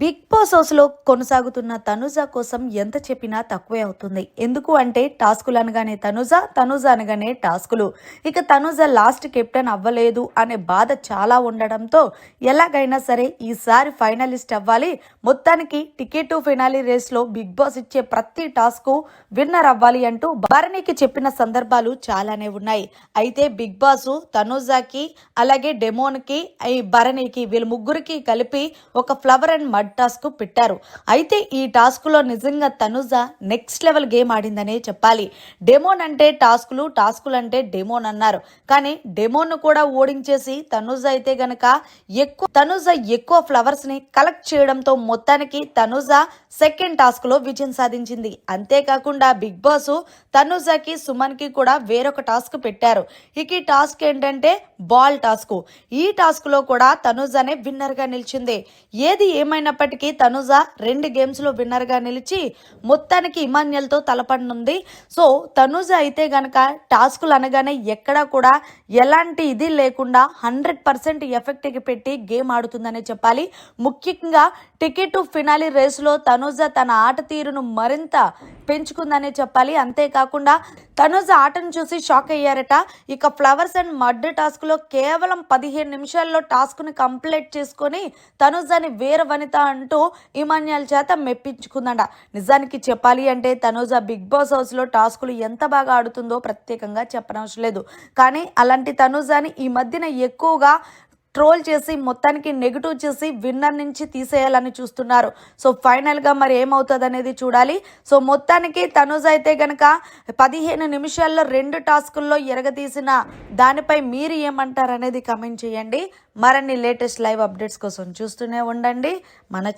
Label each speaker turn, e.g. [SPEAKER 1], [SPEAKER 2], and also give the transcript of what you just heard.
[SPEAKER 1] Big boss హౌస్లో కొనసాగుతున్న తనుజ కోసం ఎంత చెప్పినా తక్కువే అవుతుంది. ఎందుకు అంటే టాస్కులు అనగానే తనుజ తనుజ అనగానే టాస్కులు. ఇక తనుజ లాస్ట్ కెప్టెన్ అవ్వలేదు అనే బాధ చాలా ఉండడంతో ఎలాగైనా సరే ఈసారి ఫైనలిస్ట్ అవ్వాలి. మొత్తానికి టికెట్ ఫైనాలి ఫినాలి రేస్లో బిగ్ బాస్ ఇచ్చే ప్రతి టాస్క్ విన్నర్ అవ్వాలి అంటూ భరణికి చెప్పిన సందర్భాలు చాలానే ఉన్నాయి. అయితే బిగ్ బాస్ తనుజాకి అలాగే డెమోన్కి ఈ భరణికి వీళ్ళ ముగ్గురికి కలిపి ఒక ఫ్లవర్ అండ్ మడ్ టాస్క్ పెట్టారు. అయితే ఈ టాస్క్లో నిజంగా తనుజ నెక్స్ట్ లెవెల్ గేమ్ ఆడిందనే చెప్పాలి. డెమోన్ అంటే టాస్కులు టాస్కులు అంటే డెమోన్ అన్నారు. కానీ డెమోన్ కూడా ఓడించేసి తనుజ అయితే గనక ఎక్కువ తనుజ ఎక్కువ ఫ్లవర్స్ని కలెక్ట్ చేయడంతో మొత్తానికి తనుజ సెకండ్ టాస్క్లో విజయం సాధించింది. అంతేకాకుండా బిగ్ బాస్ తనుజకి సుమన్కి కూడా వేరొక టాస్క్ పెట్టారు. ఇక ఈ టాస్క్ ఏంటంటే బాల్ టాస్క్ ఈ టాస్క్లో కూడా తనుజనే విన్నర్గా నిలిచింది. ఏది ఏమైనప్పటికీ తనుజ రెండు గేమ్స్లో విన్నర్గా నిలిచి మొత్తానికి ఇమాన్యల్తో తలపడనుంది. సో తనుజ అయితే గనక టాస్కులు అనగానే ఎక్కడా కూడా ఎలాంటి ఇది లేకుండా హండ్రెడ్ పర్సెంట్ ఎఫెక్ట్కి పెట్టి గేమ్ ఆడుతుందనే చెప్పాలి. ముఖ్యంగా టికెట్ టు ఫినాలి రేసులో తనుజ తన ఆట తీరును మరింత పెంచుకుందనే చెప్పాలి. అంతేకాకుండా తనుజ ఆటను చూసి షాక్ అయ్యారట. ఇక ఫ్లవర్స్ అండ్ మడ్ టాస్క్లో కేవలం పదిహేను నిమిషాల్లో టాస్క్ని కంప్లీట్ చేసుకొని తనుజని వీర వనిత అంటూ ఇమాన్యాల చేత మెప్పించుకుందంట. నిజానికి చెప్పాలి అంటే తనూజ బిగ్ బాస్ హౌస్లో టాస్కులు ఎంత బాగా ఆడుతుందో ప్రత్యేకంగా చెప్పనవసరం లేదు. కానీ అలాంటి తనుజాని ఈ మధ్యన ఎక్కువగా ట్రోల్ చేసి మొత్తానికి నెగిటివ్ చేసి విన్నర్ నుంచి తీసేయాలని చూస్తున్నారు. సో ఫైనల్గా మరి ఏమవుతుంది అనేది చూడాలి. సో మొత్తానికి తనుజ్ అయితే గనక పదిహేను నిమిషాల్లో రెండు టాస్కుల్లో ఎరగతీసిన దానిపై మీరు ఏమంటారు అనేది కమెంట్ చేయండి. మరిన్ని లేటెస్ట్ లైవ్ అప్డేట్స్ కోసం చూస్తూనే ఉండండి. మన